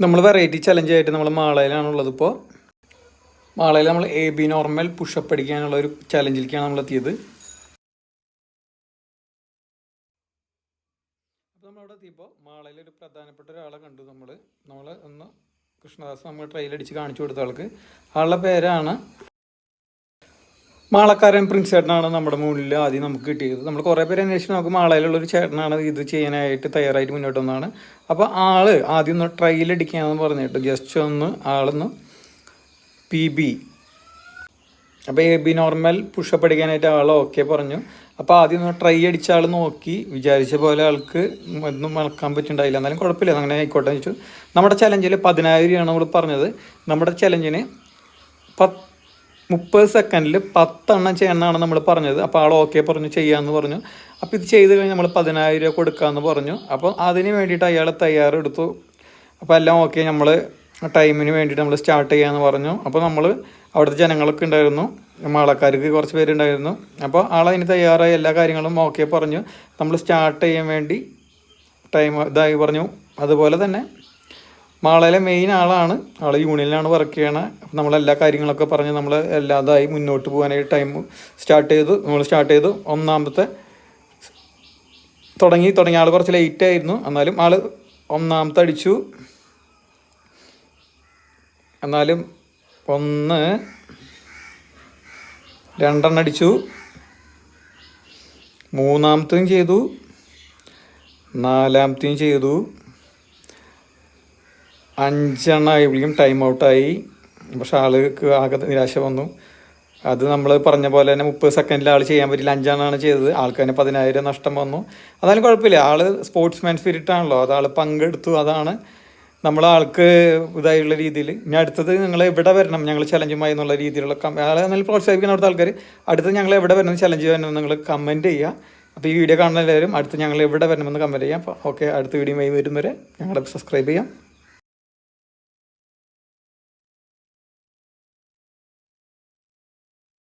നമ്മൾ variety challenge ആയിട്ട് നമ്മൾ മാളയിലാണുള്ളത് ഇപ്പോൾ മാളയിൽ നമ്മൾ എ ബി നോർമൽ പുഷപ്പ് അടിക്കാനുള്ള ഒരു ചലഞ്ചിലേക്കാണ് നമ്മൾ എത്തിയത്. അപ്പോൾ നമ്മളവിടെ എത്തിയപ്പോൾ മാളയിൽ ഒരു പ്രധാനപ്പെട്ട ഒരാളെ കണ്ടു നമ്മൾ നമ്മൾ ഒന്ന് കൃഷ്ണദാസ് നമ്മൾ ട്രെയിൽ അടിച്ച് കാണിച്ചു കൊടുത്ത ആൾക്ക്. ആളുടെ പേരാണ് മാളക്കാരൻ പ്രിൻസ് ചേട്ടനാണ് നമ്മുടെ മുന്നിൽ ആദ്യം നമുക്ക് കിട്ടിയത്. നമ്മൾ കുറേ പേര് അന്വേഷിച്ച് നമുക്ക് മാളയിലുള്ള ഒരു ചേട്ടനാണ് ഇത് ചെയ്യാനായിട്ട് തയ്യാറായിട്ട് മുന്നോട്ട് വന്നതാണ്. അപ്പോൾ ആൾ ആദ്യം ഒന്ന് ട്രയൽ അടിക്കാമെന്ന് പറഞ്ഞിട്ട് ജസ്റ്റ് ഒന്ന് ആളൊന്ന് പി ബി അപ്പോൾ എ ബി നോർമൽ പുഷപ്പ് അടിക്കാനായിട്ട് ആൾ ഓക്കെ പറഞ്ഞു. അപ്പോൾ ആദ്യം ഒന്ന് ട്രൈ അടിച്ച ആൾ നോക്കി വിചാരിച്ച പോലെ ആൾക്ക് ഒന്നും മറക്കാൻ പറ്റുന്നുണ്ടായില്ല എന്നാലും കുഴപ്പമില്ല അങ്ങനെ ആയിക്കോട്ടെ വെച്ചു. നമ്മുടെ ചലഞ്ചിൽ പതിനായിരം രൂപയാണ് നമ്മൾ പറഞ്ഞത്. നമ്മുടെ ചലഞ്ചിന് പത്ത് മുപ്പത് സെക്കൻഡിൽ പത്തെണ്ണം ചെയ്യണമെന്നാണ് നമ്മൾ പറഞ്ഞത്. അപ്പോൾ ആൾ ഓക്കെ പറഞ്ഞു ചെയ്യാമെന്ന് പറഞ്ഞു. അപ്പോൾ ഇത് ചെയ്ത് കഴിഞ്ഞ് നമ്മൾ പതിനായിരം രൂപ കൊടുക്കാമെന്ന് പറഞ്ഞു. അപ്പോൾ അതിന് വേണ്ടിയിട്ട് അയാൾ തയ്യാറെടുത്തു. അപ്പോൾ എല്ലാം ഓക്കെ നമ്മൾ ടൈമിന് വേണ്ടിയിട്ട് നമ്മൾ സ്റ്റാർട്ട് ചെയ്യാമെന്ന് പറഞ്ഞു. അപ്പോൾ നമ്മൾ അവിടുത്തെ ജനങ്ങളൊക്കെ ഉണ്ടായിരുന്നു. മാളക്കാർക്ക് കുറച്ച് പേരുണ്ടായിരുന്നു അപ്പോൾ ആൾ അതിന് തയ്യാറായി എല്ലാ കാര്യങ്ങളും ഓക്കെ പറഞ്ഞു. നമ്മൾ സ്റ്റാർട്ട് ചെയ്യാൻ വേണ്ടി ടൈം ഇതായി പറഞ്ഞു. അതുപോലെ തന്നെ മാളയിലെ മെയിൻ ആളാണ്. ആൾ യൂണിയനിലാണ് വർക്ക് ചെയ്യണത് അപ്പം നമ്മളെല്ലാ കാര്യങ്ങളൊക്കെ പറഞ്ഞ് നമ്മൾ എല്ലാതായി മുന്നോട്ട് പോകാനായിട്ട് ടൈം സ്റ്റാർട്ട് ചെയ്തു. നമ്മൾ സ്റ്റാർട്ട് ചെയ്തു. ഒന്നാമത്തെ തുടങ്ങി തുടങ്ങി. ആൾ കുറച്ച് ലേറ്റ് ആയിരുന്നു. എന്നാലും ആൾ ഒന്നാമത്തെ അടിച്ചു. എന്നാലും ഒന്ന് രണ്ടെണ്ണം അടിച്ചു. മൂന്നാമത്തെയും ചെയ്തു. നാലാമത്തെയും ചെയ്തു. അഞ്ചെണ്ണം വിളിക്കും ടൈം ഔട്ടായി പക്ഷെ ആൾക്ക് ആകെ നിരാശ വന്നു. അത് നമ്മൾ പറഞ്ഞ പോലെ തന്നെ മുപ്പത് സെക്കൻഡിൽ ആൾ ചെയ്യാൻ പറ്റില്ല. അഞ്ചെണ്ണമാണ് ചെയ്തത്. ആൾക്ക് തന്നെ പതിനായിരം നഷ്ടം വന്നു. അതായാലും കുഴപ്പമില്ല. ആൾ സ്പോർട്സ്മാൻ സ്പിരിറ്റ് ആണല്ലോ. അതാൾ പങ്കെടുത്തു. അതാണ് നമ്മൾ ആൾക്ക് ഇതായുള്ള രീതിയിൽ ഇനി അടുത്തത് നിങ്ങൾ എവിടെ വരണം? ഞങ്ങൾ ചലഞ്ചുമായി എന്നുള്ള രീതിയിലുള്ള ആളെ നല്ല പ്രോത്സാഹിപ്പിക്കുന്ന അവിടുത്തെ ആൾക്കാർ അടുത്ത് ഞങ്ങൾ എവിടെ വരണം? ചലഞ്ച് വരണം നിങ്ങൾ കമന്റ് ചെയ്യുക. അപ്പോൾ ഈ വീഡിയോ കാണുന്ന എല്ലാവരും അടുത്ത് ഞങ്ങൾ എവിടെ വരണമെന്ന് കമന്റ് ചെയ്യാം. അപ്പോൾ ഓക്കെ അടുത്ത വീഡിയോ വരുന്നവരെ ഞങ്ങളെ സബ്സ്ക്രൈബ് ചെയ്യാം.